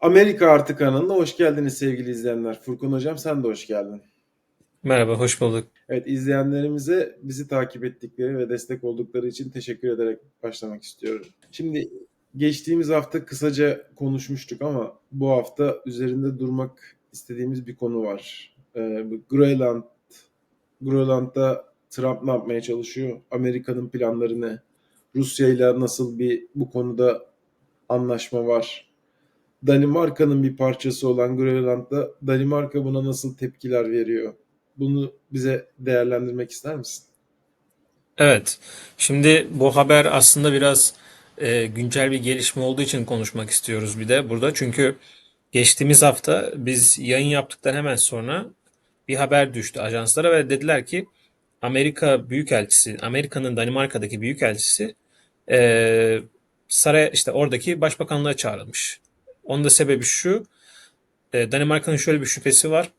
Amerika Artı kanalına hoş geldiniz sevgili izleyenler. Furkan Hocam sen de hoş geldin. Merhaba, hoş bulduk. Evet izleyenlerimize bizi takip ettikleri ve destek oldukları için teşekkür ederek başlamak istiyorum. Şimdi geçtiğimiz hafta kısaca konuşmuştuk ama bu hafta üzerinde durmak istediğimiz bir konu var. Ee, Grönland, Grönland'da Trump ne yapmaya çalışıyor? Amerika'nın planları ne? Rusya ile nasıl bir bu konuda anlaşma var? Danimarka'nın bir parçası olan Grönland'da Danimarka buna nasıl tepkiler veriyor? Bunu bize değerlendirmek ister misin? Evet, şimdi bu haber aslında biraz e, güncel bir gelişme olduğu için konuşmak istiyoruz bir de burada. Çünkü geçtiğimiz hafta biz yayın yaptıktan hemen sonra bir haber düştü ajanslara ve dediler ki Amerika Büyükelçisi, Amerika'nın Danimarka'daki Büyükelçisi e, saray işte oradaki başbakanlığa çağrılmış. Onun da sebebi şu, e, Danimarka'nın şöyle bir şüphesi var.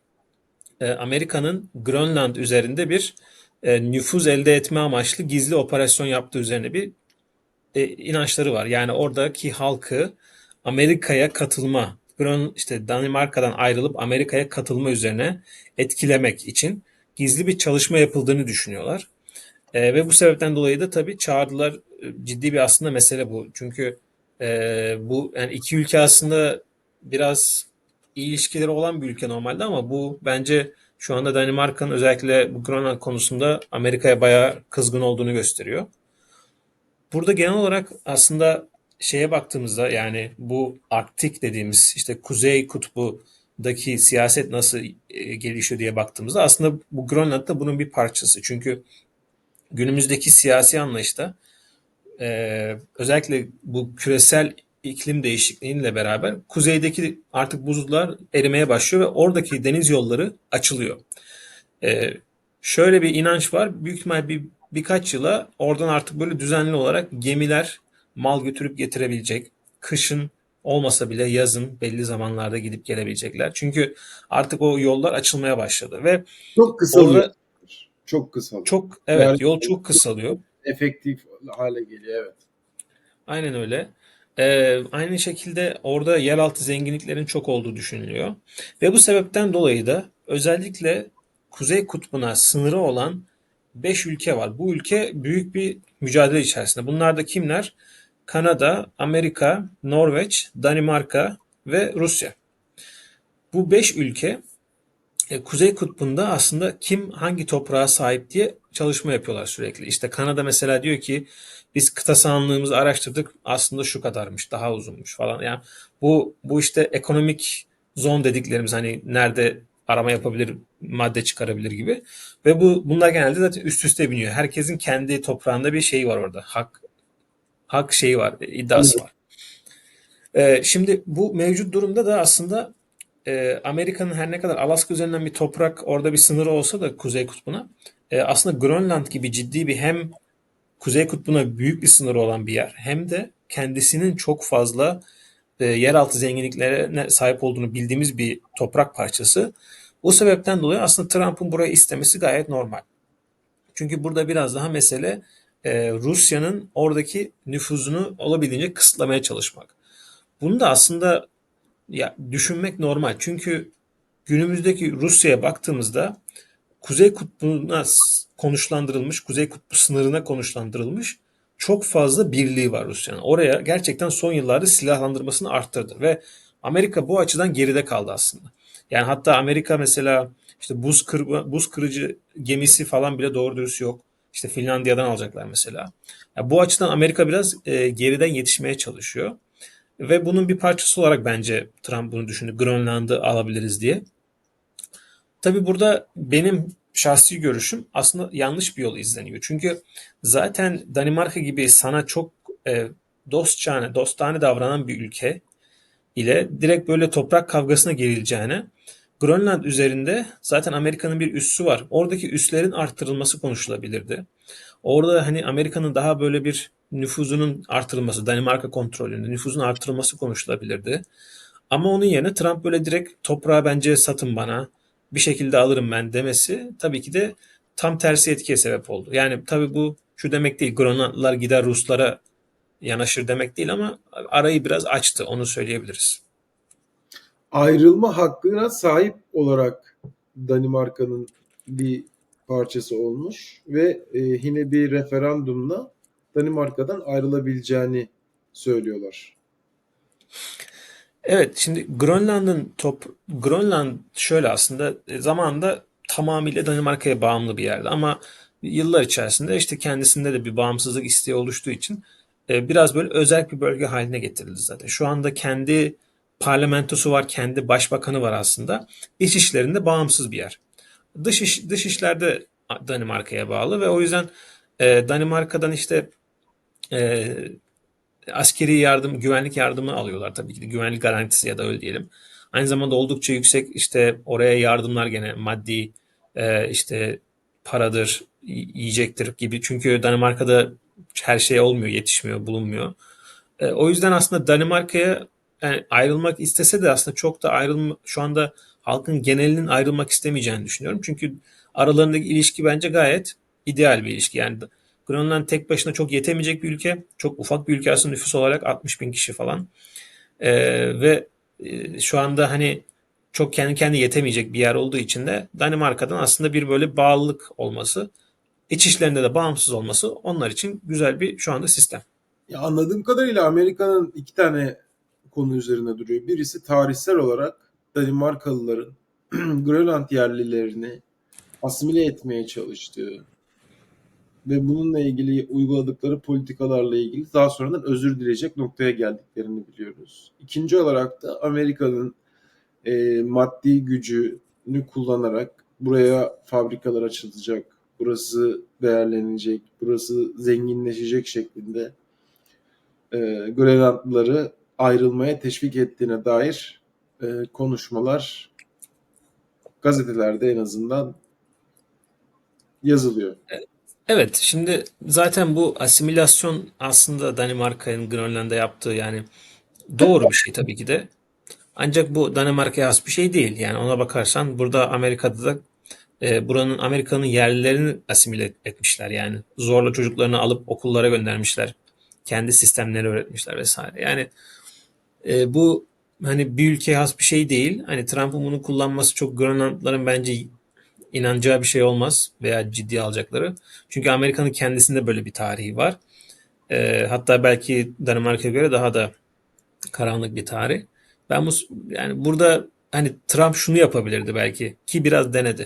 E, Amerika'nın Grönland üzerinde bir e, nüfuz elde etme amaçlı gizli operasyon yaptığı üzerine bir inançları var. Yani oradaki halkı Amerika'ya katılma, Grön, işte Danimarka'dan ayrılıp Amerika'ya katılma üzerine etkilemek için gizli bir çalışma yapıldığını düşünüyorlar. Ve bu sebepten dolayı da tabii çağrılar e, ciddi bir aslında mesele bu. Çünkü e, bu yani iki ülke aslında biraz iyi ilişkileri olan bir ülke normalde ama bu bence şu anda Danimarka'nın özellikle bu Grönland konusunda Amerika'ya bayağı kızgın olduğunu gösteriyor. Burada genel olarak aslında şeye baktığımızda yani bu Arktik dediğimiz işte Kuzey Kutbu'daki siyaset nasıl e, gelişiyor diye baktığımızda aslında bu Grönland da bunun bir parçası. Çünkü günümüzdeki siyasi anlayışta e, özellikle bu küresel iklim değişikliğiyle beraber kuzeydeki artık buzullar erimeye başlıyor ve oradaki deniz yolları açılıyor. E, şöyle bir inanç var. Büyük ihtimal bir birkaç yıla oradan artık böyle düzenli olarak gemiler mal götürüp getirebilecek. Kışın olmasa bile yazın belli zamanlarda gidip gelebilecekler. Çünkü artık o yollar açılmaya başladı ve Çok kısalıyor. orada Çok kısalıyor. çok evet Yani yol çok kısalıyor. Efektif hale geliyor evet. Aynen öyle. Ee, aynı şekilde orada yeraltı zenginliklerin çok olduğu düşünülüyor. Ve bu sebepten dolayı da özellikle Kuzey Kutbu'na sınırı olan 5 ülke var. Bu ülke büyük bir mücadele içerisinde. Bunlar da kimler? Kanada, Amerika, Norveç, Danimarka ve Rusya. Bu 5 ülke e, Kuzey Kutbu'nda aslında kim hangi toprağa sahip diye çalışma yapıyorlar sürekli. İşte Kanada mesela diyor ki biz kıta sahanlığımızı araştırdık aslında şu kadarmış daha uzunmuş falan. Yani bu bu işte ekonomik zon dediklerimiz hani nerede arama yapabilir, madde çıkarabilir gibi. Ve bu bunlar genelde zaten üst üste biniyor. Herkesin kendi toprağında bir şey var orada. Hak hak şeyi var, iddiası var. Ee, şimdi bu mevcut durumda da aslında e, Amerika'nın her ne kadar Alaska üzerinden bir toprak orada bir sınırı olsa da Kuzey Kutbu'na e, aslında Grönland gibi ciddi bir hem Kuzey Kutbu'na büyük bir sınırı olan bir yer hem de kendisinin çok fazla e, yeraltı zenginliklerine sahip olduğunu bildiğimiz bir toprak parçası. Bu sebepten dolayı aslında Trump'ın burayı istemesi gayet normal. Çünkü burada biraz daha mesele e, Rusya'nın oradaki nüfuzunu olabildiğince kısıtlamaya çalışmak. Bunu da aslında ya düşünmek normal. Çünkü günümüzdeki Rusya'ya baktığımızda Kuzey Kutbu'na konuşlandırılmış, Kuzey Kutbu sınırına konuşlandırılmış çok fazla birliği var Rusya'nın. Oraya gerçekten son yıllarda silahlandırmasını arttırdı ve Amerika bu açıdan geride kaldı aslında. Yani hatta Amerika mesela işte buz kır, buz kırıcı gemisi falan bile doğru dürüst yok. İşte Finlandiya'dan alacaklar mesela. Ya bu açıdan Amerika biraz e, geriden yetişmeye çalışıyor. Ve bunun bir parçası olarak bence Trump bunu düşündü. Grönland'ı alabiliriz diye. Tabii burada benim şahsi görüşüm aslında yanlış bir yol izleniyor. Çünkü zaten Danimarka gibi sana çok e, dostçane, dostane davranan bir ülke ile direkt böyle toprak kavgasına girileceğine Grönland üzerinde zaten Amerika'nın bir üssü var. Oradaki üslerin arttırılması konuşulabilirdi. Orada hani Amerika'nın daha böyle bir nüfuzunun artırılması, Danimarka kontrolünde nüfuzun artırılması konuşulabilirdi. Ama onun yerine Trump böyle direkt toprağı bence satın bana, bir şekilde alırım ben demesi tabii ki de tam tersi etkiye sebep oldu. Yani tabii bu şu demek değil, Grönlandlılar gider Ruslara yanaşır demek değil ama arayı biraz açtı, onu söyleyebiliriz. ayrılma hakkına sahip olarak Danimarka'nın bir parçası olmuş ve e, yine bir referandumla Danimarka'dan ayrılabileceğini söylüyorlar. Evet, şimdi Grönland'ın top Grönland şöyle aslında e, zamanında tamamıyla Danimarka'ya bağımlı bir yerdi ama yıllar içerisinde işte kendisinde de bir bağımsızlık isteği oluştuğu için e, biraz böyle özel bir bölge haline getirildi zaten. Şu anda kendi parlamentosu var, kendi başbakanı var aslında. İç işlerinde bağımsız bir yer. Dış iş, dış işlerde Danimarka'ya bağlı ve o yüzden e, Danimarka'dan işte e, askeri yardım, güvenlik yardımı alıyorlar tabii ki güvenlik garantisi ya da öyle diyelim. Aynı zamanda oldukça yüksek işte oraya yardımlar gene maddi e, işte paradır, yiyecektir gibi. Çünkü Danimarka'da her şey olmuyor, yetişmiyor, bulunmuyor. E, o yüzden aslında Danimarka'ya yani ayrılmak istese de aslında çok da ayrılma şu anda halkın genelinin ayrılmak istemeyeceğini düşünüyorum. Çünkü aralarındaki ilişki bence gayet ideal bir ilişki. Yani Grönland tek başına çok yetemeyecek bir ülke. Çok ufak bir ülke aslında nüfus olarak 60 bin kişi falan. Ee, ve e, şu anda hani çok kendi kendi yetemeyecek bir yer olduğu için de Danimarka'dan aslında bir böyle bağlılık olması, iç işlerinde de bağımsız olması onlar için güzel bir şu anda sistem. Ya anladığım kadarıyla Amerika'nın iki tane konu üzerine duruyor. Birisi tarihsel olarak Danimarkalıların Grönland yerlilerini asimile etmeye çalıştığı ve bununla ilgili uyguladıkları politikalarla ilgili daha sonradan özür dileyecek noktaya geldiklerini biliyoruz. İkinci olarak da Amerika'nın e, maddi gücünü kullanarak buraya fabrikalar açılacak, burası değerlenecek, burası zenginleşecek şeklinde e, Grönlandlıları ayrılmaya teşvik ettiğine dair e, konuşmalar gazetelerde en azından yazılıyor. Evet, şimdi zaten bu asimilasyon aslında Danimarka'nın Grönland'a yaptığı yani doğru bir şey tabii ki de. Ancak bu Danimarka'ya has bir şey değil. Yani ona bakarsan burada Amerika'da da e, buranın Amerika'nın yerlilerini asimile etmişler. Yani zorla çocuklarını alıp okullara göndermişler. Kendi sistemleri öğretmişler vesaire. Yani e, bu hani bir ülkeye has bir şey değil. Hani Trump'ın bunu kullanması çok Grönlandlıların bence inanacağı bir şey olmaz veya ciddiye alacakları. Çünkü Amerika'nın kendisinde böyle bir tarihi var. E, hatta belki Danimarka'ya göre daha da karanlık bir tarih. Ben bu yani burada hani Trump şunu yapabilirdi belki ki biraz denedi.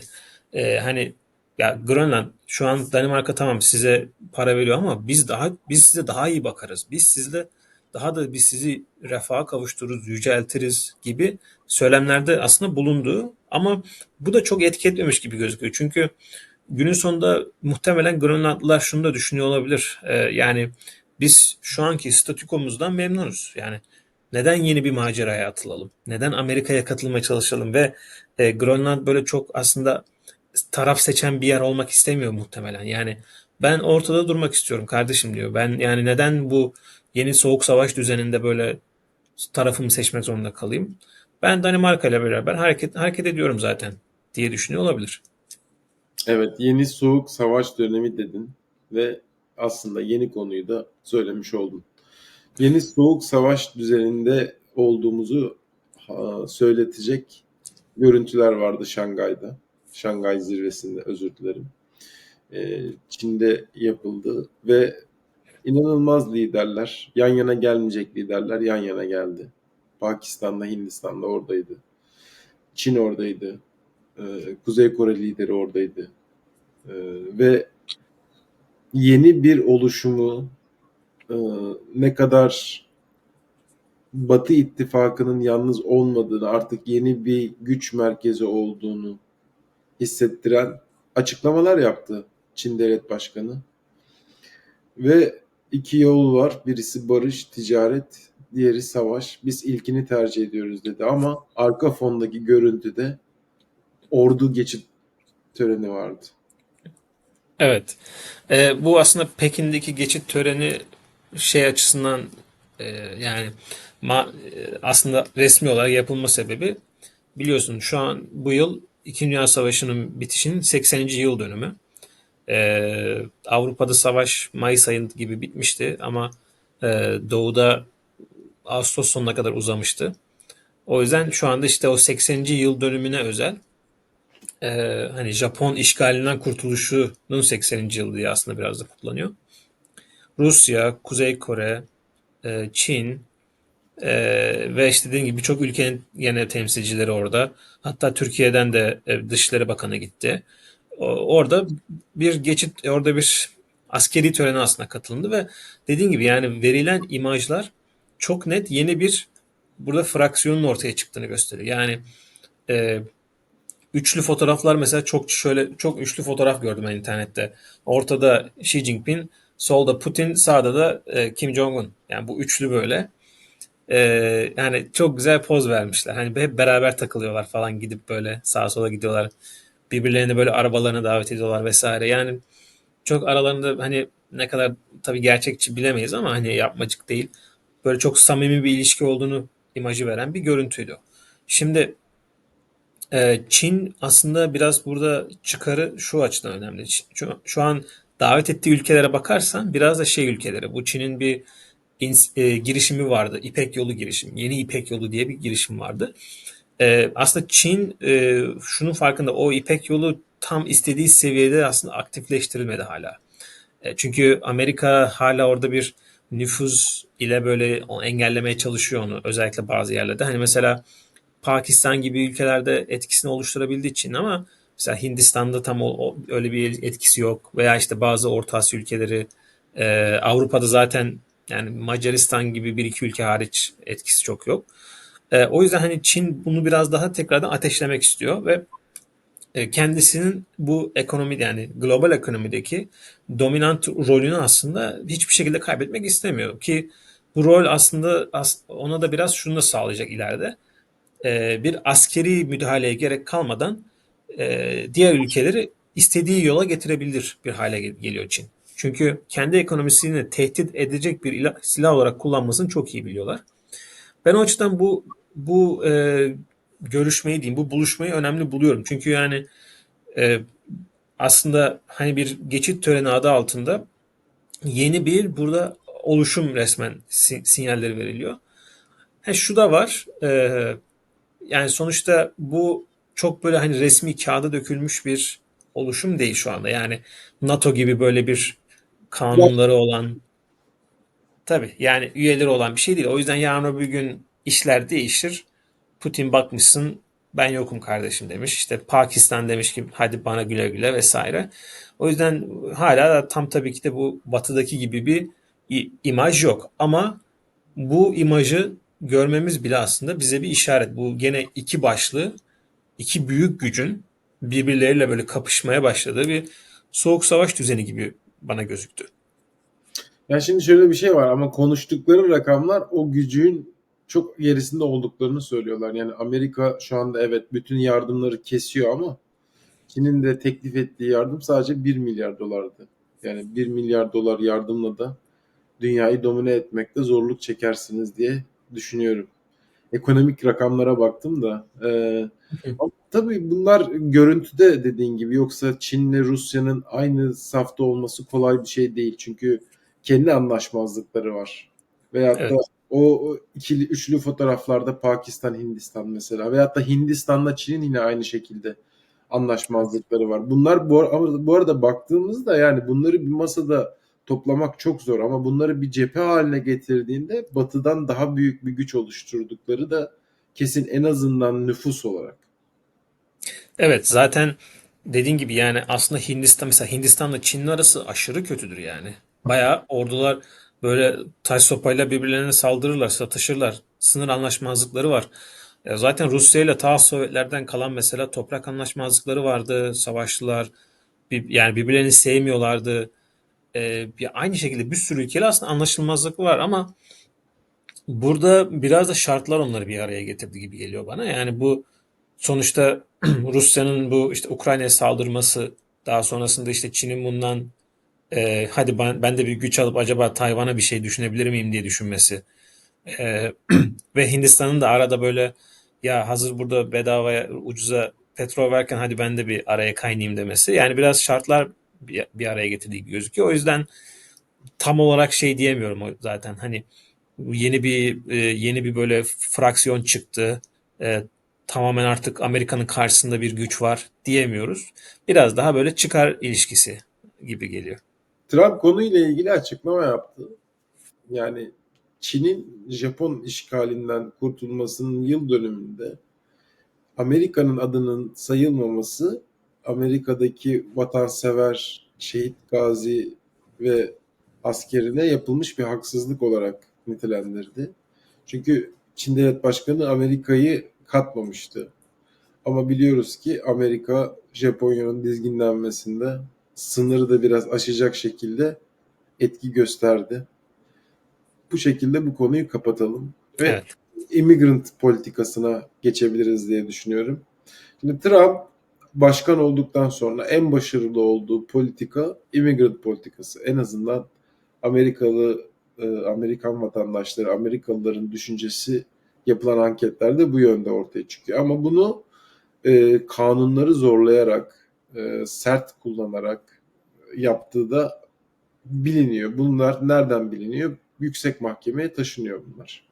E, hani ya Grönland şu an Danimarka tamam size para veriyor ama biz daha biz size daha iyi bakarız. Biz sizle daha da biz sizi refaha kavuştururuz, yüceltiriz gibi söylemlerde aslında bulundu. Ama bu da çok etki etmemiş gibi gözüküyor. Çünkü günün sonunda muhtemelen Grönlandlılar şunu da düşünüyor olabilir. Ee, yani biz şu anki statükomuzdan memnunuz. Yani neden yeni bir maceraya atılalım? Neden Amerika'ya katılmaya çalışalım? Ve e, Grönland böyle çok aslında taraf seçen bir yer olmak istemiyor muhtemelen. Yani ben ortada durmak istiyorum kardeşim diyor. Ben yani neden bu yeni soğuk savaş düzeninde böyle tarafımı seçmek zorunda kalayım? Ben Danimarka ile beraber hareket hareket ediyorum zaten diye düşünüyor olabilir. Evet, yeni soğuk savaş dönemi dedin ve aslında yeni konuyu da söylemiş oldun. Yeni soğuk savaş düzeninde olduğumuzu söyletecek görüntüler vardı Şangay'da. Şangay zirvesinde özür dilerim. Ee, Çin'de yapıldı ve inanılmaz liderler, yan yana gelmeyecek liderler yan yana geldi. Pakistan'da, Hindistan'da oradaydı. Çin oradaydı. Ee, Kuzey Kore lideri oradaydı. Ee, ve yeni bir oluşumu e, ne kadar Batı ittifakının yalnız olmadığını, artık yeni bir güç merkezi olduğunu hissettiren açıklamalar yaptı Çin Devlet Başkanı. Ve iki yol var. Birisi barış, ticaret, diğeri savaş. Biz ilkini tercih ediyoruz dedi ama arka fondaki görüntüde ordu geçit töreni vardı. Evet. E, bu aslında Pekin'deki geçit töreni şey açısından e, yani ma, e, aslında resmi olarak yapılma sebebi biliyorsun şu an bu yıl İkinci Dünya Savaşı'nın bitişinin 80. yıl dönümü. Ee, Avrupa'da savaş Mayıs ayında gibi bitmişti ama e, Doğu'da Ağustos sonuna kadar uzamıştı. O yüzden şu anda işte o 80. yıl dönümüne özel e, hani Japon işgalinden kurtuluşunun 80. yılı diye aslında biraz da kutlanıyor. Rusya, Kuzey Kore, e, Çin e, ve işte dediğim gibi birçok ülkenin yine temsilcileri orada. Hatta Türkiye'den de e, Dışişleri Bakanı gitti. Orada bir geçit, orada bir askeri törene aslında katılındı ve dediğim gibi yani verilen imajlar çok net yeni bir burada fraksiyonun ortaya çıktığını gösteriyor. Yani e, üçlü fotoğraflar mesela çok şöyle çok üçlü fotoğraf gördüm ben internette. Ortada Xi Jinping, solda Putin, sağda da e, Kim Jong-un. Yani bu üçlü böyle. E, yani çok güzel poz vermişler. Hani hep beraber takılıyorlar falan gidip böyle sağa sola gidiyorlar. Birbirlerini böyle arabalarına davet ediyorlar vesaire. Yani çok aralarında hani ne kadar tabii gerçekçi bilemeyiz ama hani yapmacık değil. Böyle çok samimi bir ilişki olduğunu imajı veren bir görüntüydü. Şimdi ee, Çin aslında biraz burada çıkarı şu açıdan önemli. Şu, şu an davet ettiği ülkelere bakarsan biraz da şey ülkeleri. Bu Çin'in bir ins- e, girişimi vardı. İpek Yolu girişimi. Yeni İpek Yolu diye bir girişim vardı. Ee, aslında Çin e, şunun farkında. O İpek Yolu tam istediği seviyede aslında aktifleştirilmedi hala. E, çünkü Amerika hala orada bir nüfuz ile böyle engellemeye çalışıyor onu. Özellikle bazı yerlerde. Hani mesela Pakistan gibi ülkelerde etkisini oluşturabildiği için ama mesela Hindistan'da tam o, o- öyle bir etkisi yok veya işte bazı Orta Asya ülkeleri e, Avrupa'da zaten yani Macaristan gibi bir iki ülke hariç etkisi çok yok. E, o yüzden hani Çin bunu biraz daha tekrardan ateşlemek istiyor ve e, kendisinin bu ekonomi yani global ekonomideki dominant rolünü aslında hiçbir şekilde kaybetmek istemiyor ki bu rol aslında as- ona da biraz şunu da sağlayacak ileride e, bir askeri müdahaleye gerek kalmadan e, diğer ülkeleri istediği yola getirebilir bir hale gel- geliyor Çin. Çünkü kendi ekonomisini tehdit edecek bir ila- silah olarak kullanmasını çok iyi biliyorlar. Ben o açıdan bu bu e, görüşmeyi diyeyim, bu buluşmayı önemli buluyorum. Çünkü yani e, aslında hani bir geçit töreni adı altında yeni bir burada oluşum resmen si- sinyalleri veriliyor. Ha, şu da var. e, yani sonuçta bu çok böyle hani resmi kağıda dökülmüş bir oluşum değil şu anda. Yani NATO gibi böyle bir kanunları olan tabii yani üyeleri olan bir şey değil. O yüzden yarın öbür gün işler değişir. Putin bakmışsın ben yokum kardeşim demiş. İşte Pakistan demiş ki hadi bana güle güle vesaire. O yüzden hala tam tabii ki de bu batıdaki gibi bir imaj yok. Ama bu imajı görmemiz bile aslında bize bir işaret. Bu gene iki başlı, iki büyük gücün birbirleriyle böyle kapışmaya başladığı bir soğuk savaş düzeni gibi bana gözüktü. Ya şimdi şöyle bir şey var ama konuştukları rakamlar o gücün çok gerisinde olduklarını söylüyorlar. Yani Amerika şu anda evet bütün yardımları kesiyor ama Çin'in de teklif ettiği yardım sadece 1 milyar dolardı. Yani 1 milyar dolar yardımla da dünyayı domine etmekte zorluk çekersiniz diye düşünüyorum. Ekonomik rakamlara baktım da. e, ama tabii bunlar görüntüde dediğin gibi yoksa Çin'le Rusya'nın aynı safta olması kolay bir şey değil. Çünkü kendi anlaşmazlıkları var. Veyahut Evet. da o, ikili üçlü fotoğraflarda Pakistan Hindistan mesela veyahut da Hindistan'la Çin'in yine aynı şekilde anlaşmazlıkları var. Bunlar bu, bu arada baktığımızda yani bunları bir masada toplamak çok zor ama bunları bir cephe haline getirdiğinde batıdan daha büyük bir güç oluşturdukları da kesin en azından nüfus olarak. Evet zaten dediğin gibi yani aslında Hindistan mesela Hindistan'la Çin'in arası aşırı kötüdür yani. Bayağı ordular böyle taş sopayla birbirlerine saldırırlar, satışırlar. Sınır anlaşmazlıkları var. E, Zaten Rusya ile ta Sovyetlerden kalan mesela toprak anlaşmazlıkları vardı. Savaştılar. Yani birbirlerini sevmiyorlardı. E, aynı şekilde bir sürü ülkeyle aslında anlaşılmazlık var ama burada biraz da şartlar onları bir araya getirdi gibi geliyor bana. Yani bu sonuçta Rusya'nın bu işte Ukrayna'ya saldırması daha sonrasında işte Çin'in bundan e, hadi ben, ben de bir güç alıp acaba Tayvan'a bir şey düşünebilir miyim diye düşünmesi. E, ve Hindistan'ın da arada böyle ya hazır burada bedavaya ucuza petrol verken hadi ben de bir araya kaynayayım demesi. Yani biraz şartlar bir, bir araya getirdiği gibi gözüküyor. O yüzden tam olarak şey diyemiyorum zaten. Hani yeni bir e, yeni bir böyle fraksiyon çıktı. e, tamamen artık Amerika'nın karşısında bir güç var diyemiyoruz. Biraz daha böyle çıkar ilişkisi gibi geliyor. Trump konuyla ilgili açıklama yaptı. Yani Çin'in Japon işgalinden kurtulmasının yıl dönümünde Amerika'nın adının sayılmaması Amerika'daki vatansever, şehit gazi ve askerine yapılmış bir haksızlık olarak nitelendirdi. Çünkü Çin Devlet Başkanı Amerika'yı katmamıştı. Ama biliyoruz ki Amerika Japonya'nın dizginlenmesinde sınırı da biraz aşacak şekilde etki gösterdi. Bu şekilde bu konuyu kapatalım ve Evet. immigrant politikasına geçebiliriz diye düşünüyorum. Şimdi Trump başkan olduktan sonra en başarılı olduğu politika immigrant politikası. En azından Amerikalı e, Amerikan vatandaşları, Amerikalıların düşüncesi yapılan anketlerde bu yönde ortaya çıkıyor. Ama bunu e, kanunları zorlayarak, e, sert kullanarak yaptığı da biliniyor. Bunlar nereden biliniyor? Yüksek mahkemeye taşınıyor bunlar.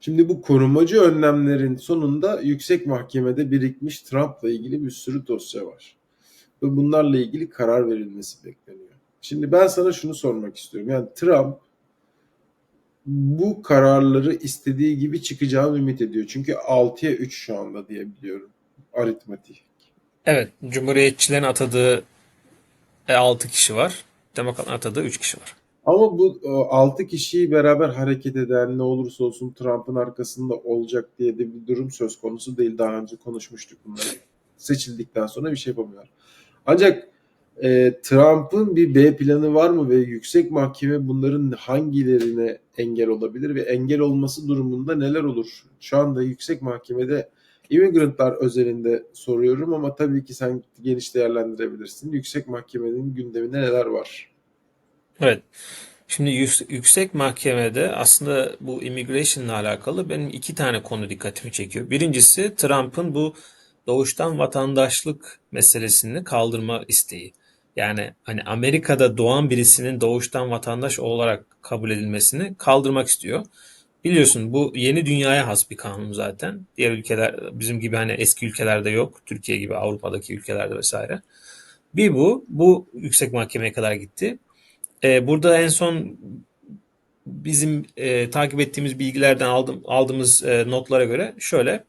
Şimdi bu korumacı önlemlerin sonunda yüksek mahkemede birikmiş Trump'la ilgili bir sürü dosya var. Ve bunlarla ilgili karar verilmesi bekleniyor. Şimdi ben sana şunu sormak istiyorum. Yani Trump bu kararları istediği gibi çıkacağını ümit ediyor. Çünkü 6'ya 3 şu anda diye biliyorum. Aritmatik. Evet, Cumhuriyetçilerin atadığı 6 kişi var. Demokratların atadığı 3 kişi var. Ama bu 6 kişiyi beraber hareket eden ne olursa olsun Trump'ın arkasında olacak diye de bir durum söz konusu değil. Daha önce konuşmuştuk bunları. Seçildikten sonra bir şey yapamıyorlar. Ancak e, Trump'ın bir B planı var mı ve yüksek mahkeme bunların hangilerine engel olabilir ve engel olması durumunda neler olur? Şu anda yüksek mahkemede immigrantlar özelinde soruyorum ama tabii ki sen geniş değerlendirebilirsin. Yüksek mahkemenin gündeminde neler var? Evet. Şimdi yük- yüksek mahkemede aslında bu immigration ile alakalı benim iki tane konu dikkatimi çekiyor. Birincisi Trump'ın bu doğuştan vatandaşlık meselesini kaldırma isteği. Yani hani Amerika'da doğan birisinin doğuştan vatandaş olarak kabul edilmesini kaldırmak istiyor. Biliyorsun bu yeni dünyaya has bir kanun zaten. Diğer ülkeler bizim gibi hani eski ülkelerde yok. Türkiye gibi Avrupa'daki ülkelerde vesaire. Bir bu, bu yüksek mahkemeye kadar gitti. Ee, burada en son bizim e, takip ettiğimiz bilgilerden aldım, aldığımız e, notlara göre şöyle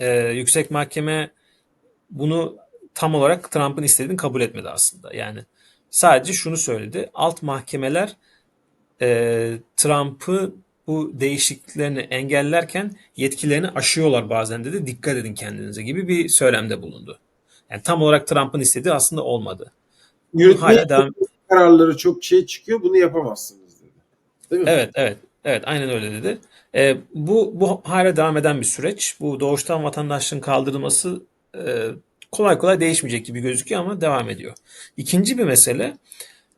e, yüksek mahkeme bunu tam olarak Trump'ın istediğini kabul etmedi aslında. Yani sadece şunu söyledi. Alt mahkemeler e, Trump'ı bu değişikliklerini engellerken yetkilerini aşıyorlar bazen dedi. Dikkat edin kendinize gibi bir söylemde bulundu. Yani tam olarak Trump'ın istediği aslında olmadı. Yürütme hala devam kararları çok şey çıkıyor bunu yapamazsınız dedi. Değil mi? Evet, evet, evet, aynen öyle dedi. Ee, bu bu hala devam eden bir süreç. Bu doğuştan vatandaşlığın kaldırılması e, kolay kolay değişmeyecek gibi gözüküyor ama devam ediyor. İkinci bir mesele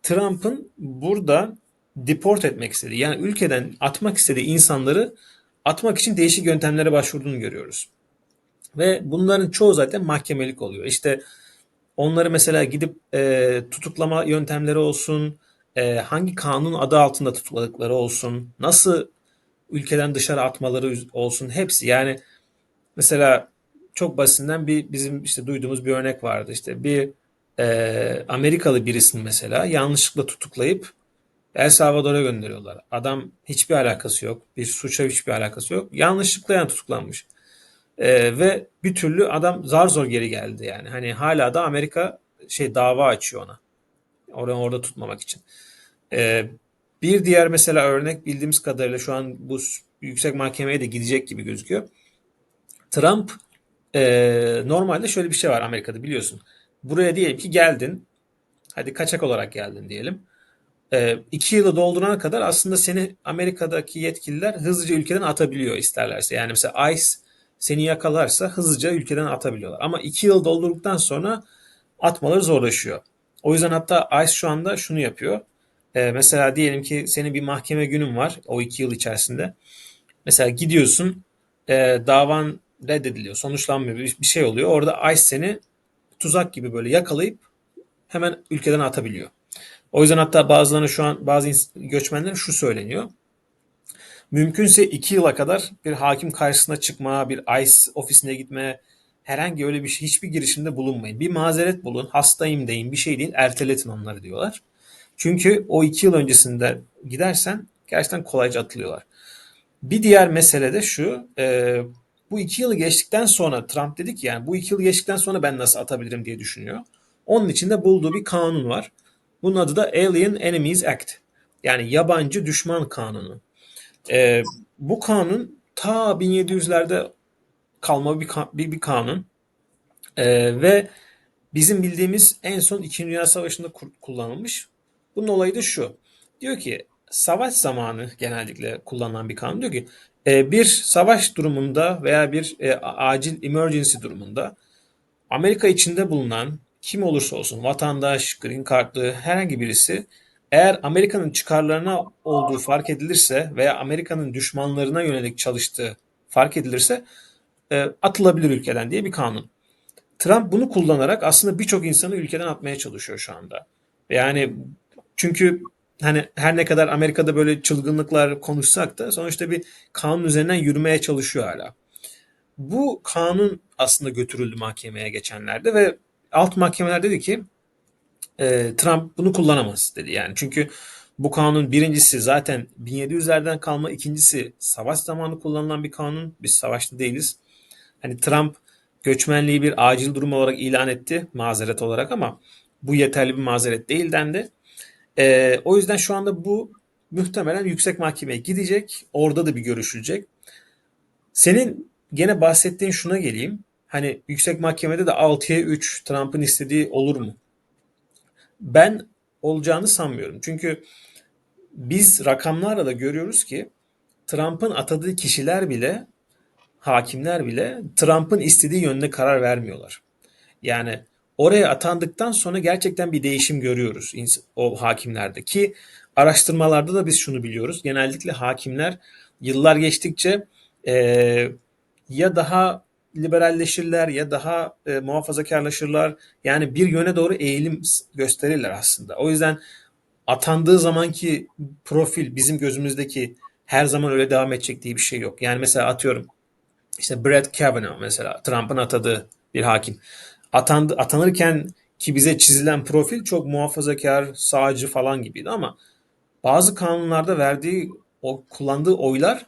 Trump'ın burada deport etmek istediği yani ülkeden atmak istediği insanları atmak için değişik yöntemlere başvurduğunu görüyoruz. Ve bunların çoğu zaten mahkemelik oluyor. İşte onları mesela gidip e, tutuklama yöntemleri olsun, e, hangi kanun adı altında tutukladıkları olsun, nasıl ülkeden dışarı atmaları olsun hepsi. Yani mesela çok basitinden bir bizim işte duyduğumuz bir örnek vardı. İşte bir e, Amerikalı birisini mesela yanlışlıkla tutuklayıp El Salvador'a gönderiyorlar. Adam hiçbir alakası yok. Bir suça hiçbir alakası yok. Yanlışlıkla yani tutuklanmış. Ee, ve bir türlü adam zar zor geri geldi yani. Hani hala da Amerika şey dava açıyor ona. Orada orada tutmamak için. Ee, bir diğer mesela örnek bildiğimiz kadarıyla şu an bu yüksek mahkemeye de gidecek gibi gözüküyor. Trump e, normalde şöyle bir şey var Amerika'da biliyorsun. Buraya diyelim ki geldin. Hadi kaçak olarak geldin diyelim. E, iki yılı doldurana kadar aslında seni Amerika'daki yetkililer hızlıca ülkeden atabiliyor isterlerse. Yani mesela ICE seni yakalarsa hızlıca ülkeden atabiliyorlar. Ama iki yıl doldurduktan sonra atmaları zorlaşıyor. O yüzden hatta ICE şu anda şunu yapıyor. E, mesela diyelim ki senin bir mahkeme günün var o iki yıl içerisinde. Mesela gidiyorsun e, davan reddediliyor, sonuçlanmıyor, bir, bir şey oluyor. Orada ICE seni tuzak gibi böyle yakalayıp hemen ülkeden atabiliyor. O yüzden hatta bazılarına şu an bazı göçmenlere şu söyleniyor. Mümkünse iki yıla kadar bir hakim karşısına çıkma, bir ICE ofisine gitme, herhangi öyle bir şey, hiçbir girişimde bulunmayın. Bir mazeret bulun, hastayım deyin, bir şey değil, erteletin onları diyorlar. Çünkü o iki yıl öncesinde gidersen gerçekten kolayca atılıyorlar. Bir diğer mesele de şu, e, bu iki yılı geçtikten sonra Trump dedi ki yani bu iki yıl geçtikten sonra ben nasıl atabilirim diye düşünüyor. Onun için de bulduğu bir kanun var. Bunun adı da Alien Enemies Act. Yani yabancı düşman kanunu. E, bu kanun ta 1700'lerde kalma bir, bir, bir kanun. E, ve bizim bildiğimiz en son 2. Dünya Savaşı'nda kullanılmış. Bunun olayı da şu. Diyor ki savaş zamanı genellikle kullanılan bir kanun. Diyor ki e, bir savaş durumunda veya bir e, acil emergency durumunda Amerika içinde bulunan kim olursa olsun vatandaş, green card'lı herhangi birisi eğer Amerika'nın çıkarlarına olduğu fark edilirse veya Amerika'nın düşmanlarına yönelik çalıştığı fark edilirse e, atılabilir ülkeden diye bir kanun. Trump bunu kullanarak aslında birçok insanı ülkeden atmaya çalışıyor şu anda. Yani çünkü hani her ne kadar Amerika'da böyle çılgınlıklar konuşsak da sonuçta bir kanun üzerinden yürümeye çalışıyor hala. Bu kanun aslında götürüldü mahkemeye geçenlerde ve alt mahkemeler dedi ki e, Trump bunu kullanamaz dedi yani. Çünkü bu kanun birincisi zaten 1700'lerden kalma, ikincisi savaş zamanı kullanılan bir kanun. Biz savaşta değiliz. Hani Trump göçmenliği bir acil durum olarak ilan etti mazeret olarak ama bu yeterli bir mazeret değil dendi. Ee, o yüzden şu anda bu muhtemelen yüksek mahkemeye gidecek. Orada da bir görüşülecek. Senin gene bahsettiğin şuna geleyim. Hani yüksek mahkemede de 6'ya 3 Trump'ın istediği olur mu? Ben olacağını sanmıyorum. Çünkü biz rakamlarla da görüyoruz ki Trump'ın atadığı kişiler bile hakimler bile Trump'ın istediği yönde karar vermiyorlar. Yani oraya atandıktan sonra gerçekten bir değişim görüyoruz o hakimlerde ki araştırmalarda da biz şunu biliyoruz. Genellikle hakimler yıllar geçtikçe eee, ya daha liberalleşirler ya daha e, muhafazakarlaşırlar. Yani bir yöne doğru eğilim gösterirler aslında. O yüzden atandığı zamanki profil bizim gözümüzdeki her zaman öyle devam edecek diye bir şey yok. Yani mesela atıyorum işte Brett Kavanaugh mesela Trump'ın atadığı bir hakim. Atandı, atanırken ki bize çizilen profil çok muhafazakar, sağcı falan gibiydi ama bazı kanunlarda verdiği o kullandığı oylar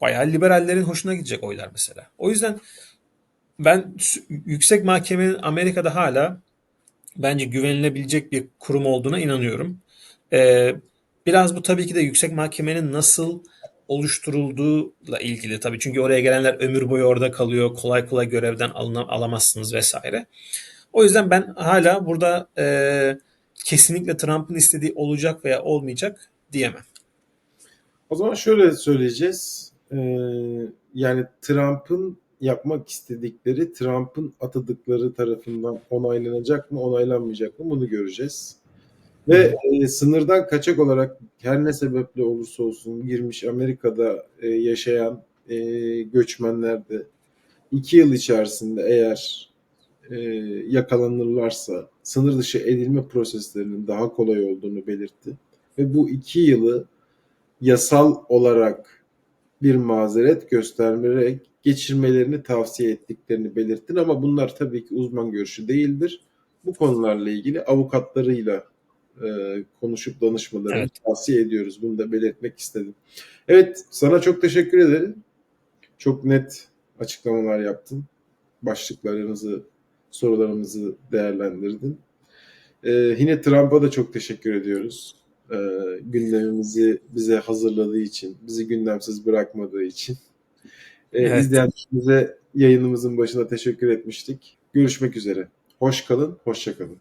bayağı liberallerin hoşuna gidecek oylar mesela. O yüzden ben yüksek mahkemenin Amerika'da hala bence güvenilebilecek bir kurum olduğuna inanıyorum. Ee, biraz bu tabii ki de yüksek mahkemenin nasıl oluşturulduğuyla ilgili tabii. Çünkü oraya gelenler ömür boyu orada kalıyor. Kolay kolay görevden alına, alamazsınız vesaire. O yüzden ben hala burada e, kesinlikle Trump'ın istediği olacak veya olmayacak diyemem. O zaman şöyle söyleyeceğiz. Ee, yani Trump'ın yapmak istedikleri Trump'ın atadıkları tarafından onaylanacak mı, onaylanmayacak mı bunu göreceğiz. Ve e, sınırdan kaçak olarak her ne sebeple olursa olsun girmiş Amerika'da e, yaşayan e, göçmenler de iki yıl içerisinde eğer e, yakalanırlarsa sınır dışı edilme proseslerinin daha kolay olduğunu belirtti. Ve bu iki yılı yasal olarak bir mazeret göstererek geçirmelerini tavsiye ettiklerini belirttin ama bunlar tabii ki uzman görüşü değildir. Bu konularla ilgili avukatlarıyla e, konuşup danışmalarını Evet. tavsiye ediyoruz. Bunu da belirtmek istedim. Evet, sana çok teşekkür ederim. Çok net açıklamalar yaptın. Başlıklarımızı, sorularımızı değerlendirdin. Ee, yine Trump'a da çok teşekkür ediyoruz. Ee, gündemimizi bize hazırladığı için, bizi gündemsiz bırakmadığı için. Ee, Evet. izleyenlerimize yayınımızın başında teşekkür etmiştik. Görüşmek üzere. Hoş kalın, hoşça kalın.